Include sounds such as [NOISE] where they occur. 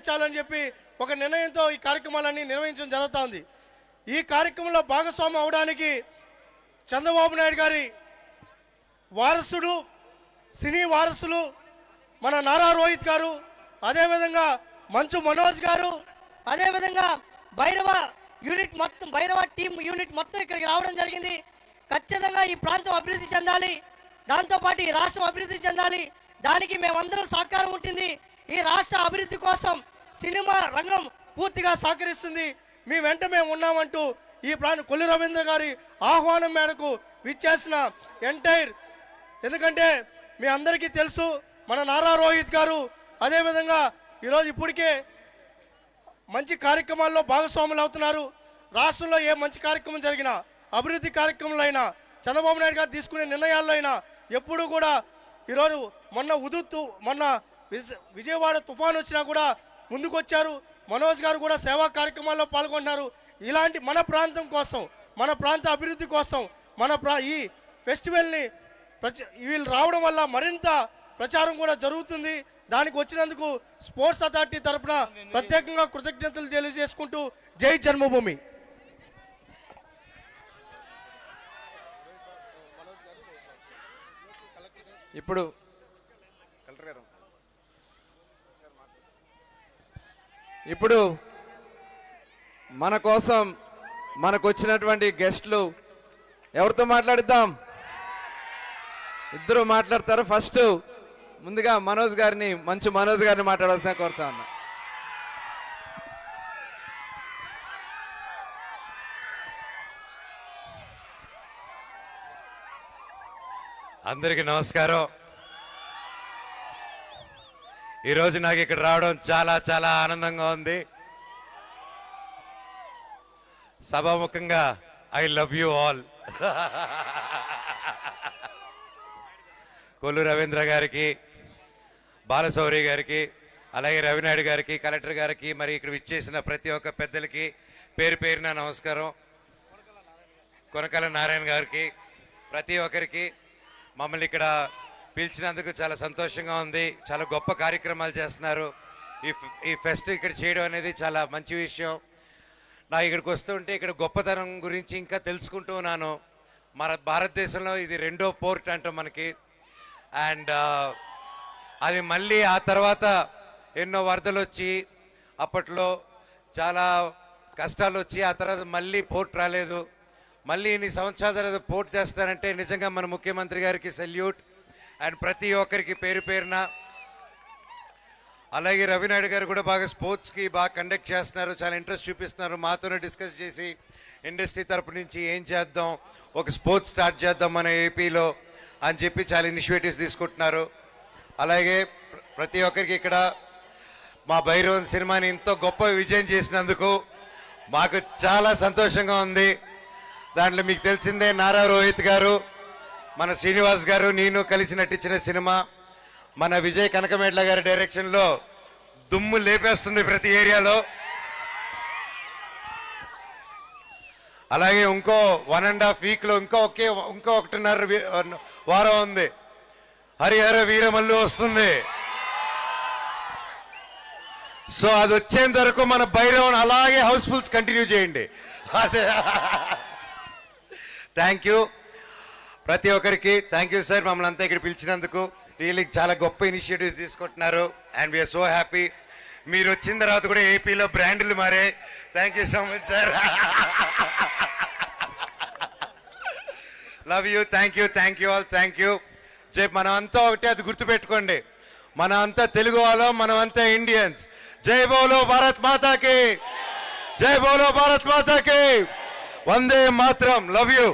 అందించాలని చెప్పి ఒక నిర్ణయంతో ఈ కార్యక్రమాలన్నీ నిర్వహించడం జరుగుతోంది. ఈ కార్యక్రమంలో భాగస్వామి అవడానికి చంద్రబాబు నాయుడు గారి వారసుడు సినీ వారసులు మన నారా రోహిత్ గారు అదేవిధంగా మంచు మనోజ్ గారు అదేవిధంగా భైరవ యూనిట్ మొత్తం భైరవ టీం యూనిట్ మొత్తం ఇక్కడికి రావడం జరిగింది. ఖచ్చితంగా ఈ ప్రాంతం అభివృద్ధి చెందాలి. దాంతోపాటు ఈ రాష్ట్రం అభివృద్ధి చెందాలి. దానికి మేమందరం సహకారం ఉంటుంది. ఈ రాష్ట్ర అభివృద్ధి కోసం సినిమా రంగం పూర్తిగా సహకరిస్తుంది. మీ వెంట మేము ఉన్నామంటూ ఈ ప్రాణ కొల్లి రవీంద్ర గారి ఆహ్వానం మేరకు విచ్చేసిన ఎంటైర్. ఎందుకంటే మీ అందరికీ తెలుసు మన నారా రోహిత్ గారు అదేవిధంగా ఈరోజు ఇప్పటికే మంచి కార్యక్రమాల్లో భాగస్వాములు అవుతున్నారు. రాష్ట్రంలో ఏ మంచి కార్యక్రమం జరిగినా అభివృద్ధి కార్యక్రమంలో అయినా చంద్రబాబు నాయుడు గారు తీసుకునే నిర్ణయాల్లో అయినా ఎప్పుడూ కూడా ఈరోజు మొన్న ఉదుత్తు మొన్న విజయవాడ తుఫాన్ వచ్చినా కూడా ముందుకొచ్చారు. మనోజ్ గారు కూడా సేవా కార్యక్రమాల్లో పాల్గొన్నారు. ఇలాంటి మన ప్రాంతం కోసం మన ప్రాంత అభివృద్ధి కోసం మన ప్రా ఈ ఫెస్టివల్ని ప్రచ వీళ్ళు రావడం వల్ల మరింత ప్రచారం కూడా జరుగుతుంది. దానికి వచ్చినందుకు స్పోర్ట్స్ అథారిటీ తరపున ప్రత్యేకంగా కృతజ్ఞతలు తెలియజేసుకుంటూ జై జన్మభూమి. ఇప్పుడు కలెక్టర్ గారు ఇప్పుడు మన కోసం మనకు వచ్చినటువంటి గెస్ట్లు ఎవరితో మాట్లాడిద్దాం? ఇద్దరు మాట్లాడతారు. ఫస్ట్ ముందుగా మనోజ్ గారిని మంచి మనోజ్ గారిని మాట్లాడాల్సిన కోరుతా ఉన్నా. అందరికీ నమస్కారం. ఈరోజు నాకు ఇక్కడ రావడం చాలా చాలా ఆనందంగా ఉంది. సభాముఖంగా I love you all. Kollu Ravindra గారికి బాలశౌరి గారికి అలాగే రవినాయుడు గారికి కలెక్టర్ గారికి మరి ఇక్కడ విచ్చేసిన ప్రతి ఒక్క పెద్దలకి పేరు పేరున నమస్కారం. కొనకల నారాయణ గారికి ప్రతి ఒక్కరికి మమ్మల్ని ఇక్కడ పిలిచినందుకు చాలా సంతోషంగా ఉంది. చాలా గొప్ప కార్యక్రమాలు చేస్తున్నారు. ఈ ఈ ఫెస్ట్ ఇక్కడ చేయడం అనేది చాలా మంచి విషయం. నా ఇక్కడికి వస్తుంటే ఇక్కడ గొప్పతనం గురించి ఇంకా తెలుసుకుంటూ ఉన్నాను. మన భారతదేశంలో ఇది రెండో పోర్ట్ అంటాం మనకి. అండ్ అది మళ్ళీ ఆ తర్వాత ఎన్నో వరదలు వచ్చి అప్పట్లో చాలా కష్టాలు వచ్చి ఆ తర్వాత మళ్ళీ పోర్ట్ రాలేదు. మళ్ళీ ఇన్ని సంవత్సరాల తర్వాత పోర్ట్ చేస్తారంటే నిజంగా మన ముఖ్యమంత్రి గారికి సెల్యూట్. అండ్ ప్రతి ఒక్కరికి పేరు పేరున. అలాగే రవినాయుడు గారు కూడా బాగా స్పోర్ట్స్కి బాగా కండక్ట్ చేస్తున్నారు చాలా ఇంట్రెస్ట్ చూపిస్తున్నారు. మాతోనే డిస్కస్ చేసి ఇండస్ట్రీ తరపు నుంచి ఏం చేద్దాం ఒక స్పోర్ట్స్ స్టార్ట్ చేద్దాం మన ఏపీలో అని చెప్పి చాలా ఇనిషియేటివ్స్ తీసుకుంటున్నారు. అలాగే ప్ర- ప్రతి ఒక్కరికి ఇక్కడ మా భైరవన్ సినిమాని ఎంతో గొప్ప విజయం చేసినందుకు మాకు చాలా సంతోషంగా ఉంది. దాంట్లో మీకు తెలిసిందే నారా రోహిత్ గారు. మన శ్రీనివాస్ గారు నేను కలిసి నటించిన సినిమా మన విజయ్ కనకమేడ్ల గారి డైరెక్షన్లో దుమ్ము లేపేస్తుంది ప్రతి ఏరియాలో. అలాగే ఇంకో వన్ అండ్ హాఫ్ వీక్లో ఇంకో ఒకే ఇంకో ఒకటిన్నర వీ- వారం ఉంది. హరిహర వీరమల్లు వస్తుంది. సో అది వచ్చేంత వరకు మన భైరవన్ అలాగే హౌస్ఫుల్స్ కంటిన్యూ చేయండి. అదే. [LAUGHS] థ్యాంక్ యూ ప్రతి ఒక్కరికి థ్యాంక్ యూ సార్ మమ్మల్ని అంతా ఇక్కడ పిలిచినందుకు రియలీ చాలా గొప్ప ఇనిషియేటివ్స్ తీసుకుంటున్నారు. అండ్ వీఆర్ సో హ్యాపీ మీరు వచ్చిన తర్వాత కూడా ఏపీలో బ్రాండ్లు మారే. Thank you so much sir love you thank you thank you all thank you చెప్పి మనం అంతా ఒకటే అది గుర్తుపెట్టుకోండి. మనం అంతా తెలుగు వాళ్ళం మనం అంతా ఇండియన్స్ జై బోలో భారత్ మాతాకి. జై బోలో భారత్ మాతాకి. వందే మాత్రం. Love you